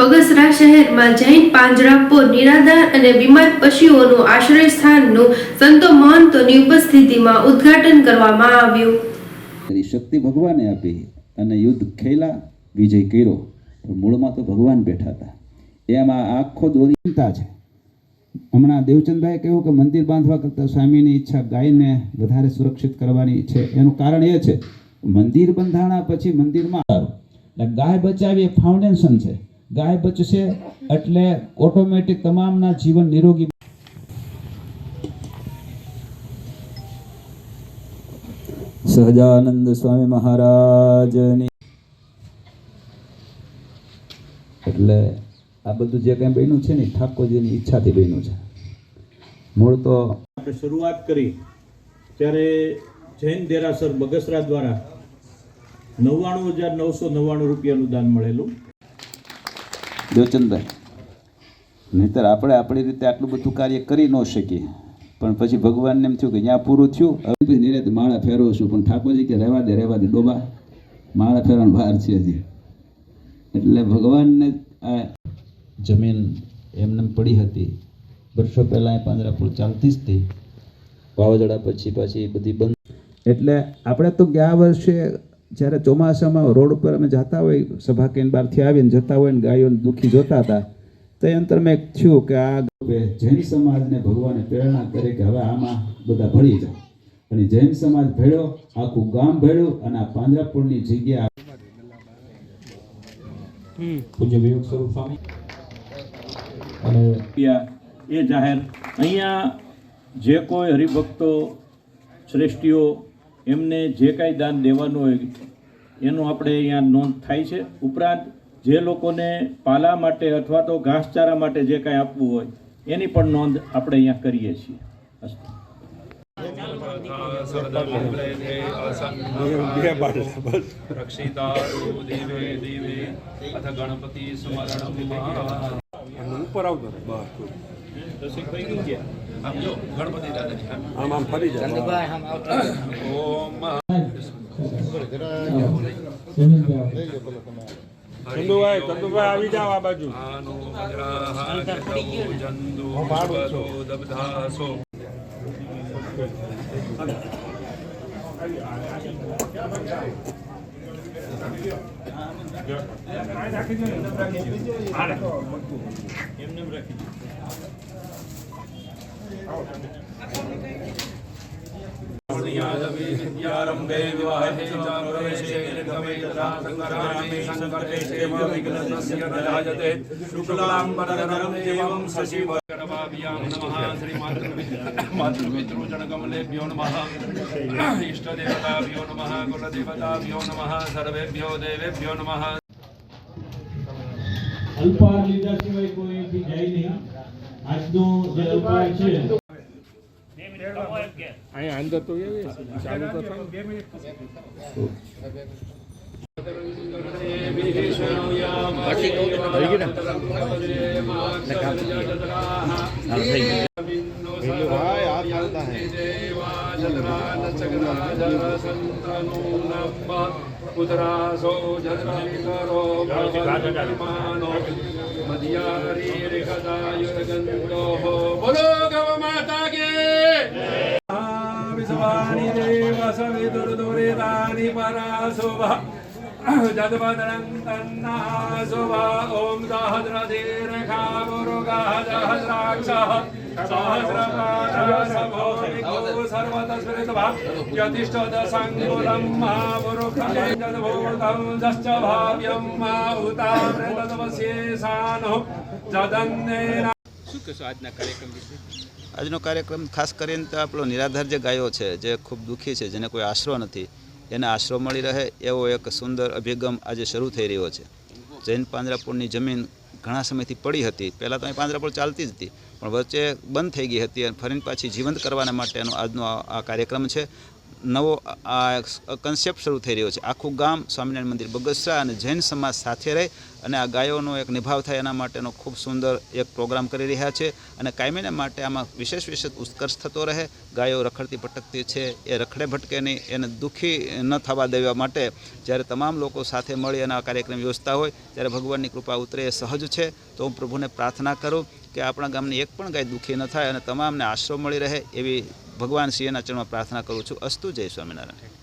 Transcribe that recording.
બગસરા શહેરમાં જૈન પાંજરાપોર નિરાધાર અને બીમાર પશુઓનું આશ્રય સ્થાનનું સંતો મહંતોની ઉપસ્થિતિમાં ઉદ્ઘાટન કરવામાં આવ્યું. શક્તિ ભગવાને આપી અને યુદ્ધ ખેલા, વિજય કર્યો. મૂળમાં તો ભગવાન બેઠા હતા. એમાં આખો દોરી છે. હમણાં દેવચંદભાઈ કહ્યું કે મંદિર બાંધવા કરતાં સ્વામીની ઈચ્છા ગાયને વધારે સુરક્ષિત કરવાની છે. એનું કારણ એ છે, મંદિર બંધાણા પછી મંદિરમાં ગાય બચાવી એ ફાઉન્ડેશન છે. ગાય બચશે એટલે ઓટોમેટિક તમામના જીવન નિરોગી સહજાનંદ સ્વામી મહારાજની. એટલે આ બધું જે કંઈ બન્યું છે ને ઠાકોરજીની ઈચ્છાથી બન્યું છે. મૂળ તો આપણે શરૂઆત કરી. ત્યારે જૈન દેરાસર બગસરા દ્વારા નવ્વાણું હજાર નવસો નવ્વાણું રૂપિયાનું દાન મળેલું. દેવચંદભાઈ, નહીતર આપણે આપણી રીતે આટલું બધું કાર્ય કરી ન શકીએ. પણ પછી ભગવાનને એમ થયું કે ત્યાં પૂરું થયું. હવે નિરેત માળા ફેરવું છું, પણ ઠાકોરજી કે રહેવા દે રહેવા દે, ડોબા. માળા ફેરવાનું બહાર છે હજી. એટલે ભગવાનને આ જમીન એમને પડી હતી. વર્ષો પહેલાં એ પાંજરાપુર ચાલતી જ હતી. વાવાઝોડા પછી પાછી બધી બંધ. એટલે આપણે તો ગયા વર્ષે જ્યારે ચોમાસામાં રોડ ઉપર અમે જતા હોય સભા કેન્દ્ર બહારથી આવીને જતા હોય ને ગાયોને દુઃખી જોતા હતા તે અંતર મેં એક થયું કે આ જૈન સમાજને ભગવાને પ્રેરણા કરી કે હવે આમાં બધા ભળી જાય અને જૈન સમાજ ભેળ્યો આખું ગામ ભેળ્યું અને આ પાંજરાપુરની જગ્યા પૂજ્ય વિવેક સ્વરૂપ સ્વામી. અને એ જાહેર. અહીંયા જે કોઈ હરિભક્તો શ્રેષ્ઠીઓ એમને જે કાંઈ દાન દેવાનું હોય એનું આપણે અહીંયા નોંધ થાય છે. ઉપરાંત જે લોકોને પાલા માટે અથવા તો ઘાસચારા માટે જે કાંઈ આપવું હોય એની પણ નોંધ આપણે અહીંયા કરીએ છીએ. અસ્તુ. રક્ષિતારો દેવે દેવે અથ ગણપતિ સ્મરણ ઉપર આવતો બસ. રસિકભાઈ ગયા? આમ આમ ફરી જાય. ચંદુભાઈ ચંદુભાઈ આવી જાવ આ બાજુ. એમને રાખી રાખી વિદ્યારંભે વિવાહે ચ પ્રવેશે નિર્ગમે તથા સંકરામે સંકર્ષે સેવ વિઘ્નસ્ય ન જાયતે શુક્લાંબરધરમ દેવં શશિવકરવાભ્યામ નમઃ શ્રી માતૃપિતૃજનકમલેભ્યો નમઃ ઇષ્ટદેવતાભ્યો નમઃ કુલદેવતાભ્યો નમઃ સર્વેભ્યો દેવેભ્યો નમઃ અલ્પાર લીધા સિવાય કોઈ બી જાય નહીં આજનો જે અલ્પાર છે અહીંયા અંદર તો એવી ચાલુ તો થાય પુત્રાસો જત્રવિકરો ભવમાનો મધ્યારીર્ગદાયુર્ગંધો બોલો ગવ માતા કે વિશ્વાણી દેવ સવિદુર્દુરિતાની પરાશોભા दद्वदनं तन्नासुवा ॐ सहस्रदीर्घावरुगादहस्राक्षः सहस्रपाठसभोमिको सर्वतस्मृतभाव यतिष्ठदसङ्कुलं महापुरुखभूतं जश्च भाव्यं मा उतामृतवशेषानो जदन्ने શું કહેશો આજના કાર્યક્રમ વિશે આજનો કાર્યક્રમ ખાસ કરીને આપણો નિરાધાર જે ગાયો છે જે ખૂબ દુઃખી છે જેને કોઈ આશરો નથી એને આશરો મળી રહે એવો એક સુંદર અભિગમ આજે શરૂ થઈ રહ્યો છે. જૈન પાંજરાપોળની જમીન ઘણા સમયથી પડી હતી. પહેલાં તો અહીં પાંજરાપોળ ચાલતી જ હતી, પણ વચ્ચે બંધ થઈ ગઈ હતી અને ફરીને પાછી જીવંત કરવાના માટેનો આજનો આ આ કાર્યક્રમ છે. નવો આ કન્સેપ્ટ શરૂ થઈ રહ્યો છે. આખું ગામ સ્વામિનારાયણ મંદિર બગસરા અને જૈન સમાજ સાથે રહે અને આ ગાયોનો એક નિભાવ થાય એના માટેનો ખૂબ સુંદર એક પ્રોગ્રામ કરી રહ્યા છે અને કાયમીને માટે આમાં વિશેષ વિશેષ ઉત્કર્ષ થતો રહે. ગાયો રખડતી ભટકતી છે, એ રખડે ભટકે નહીં, એને દુઃખી ન થવા દેવા માટે જ્યારે તમામ લોકો સાથે મળી અને આ કાર્યક્રમ યોજતા હોય, ત્યારે ભગવાનની કૃપા ઉતરે એ સહજ છે. તો હું પ્રભુને પ્રાર્થના કરું કે આપણા ગામની એક પણ ગાય દુઃખી ન થાય અને તમામને આશરો મળી રહે એવી ભગવાન સિંહના ચરણમાં પ્રાર્થના કરું છું. અસ્તુ જય સ્વામિનારાયણ.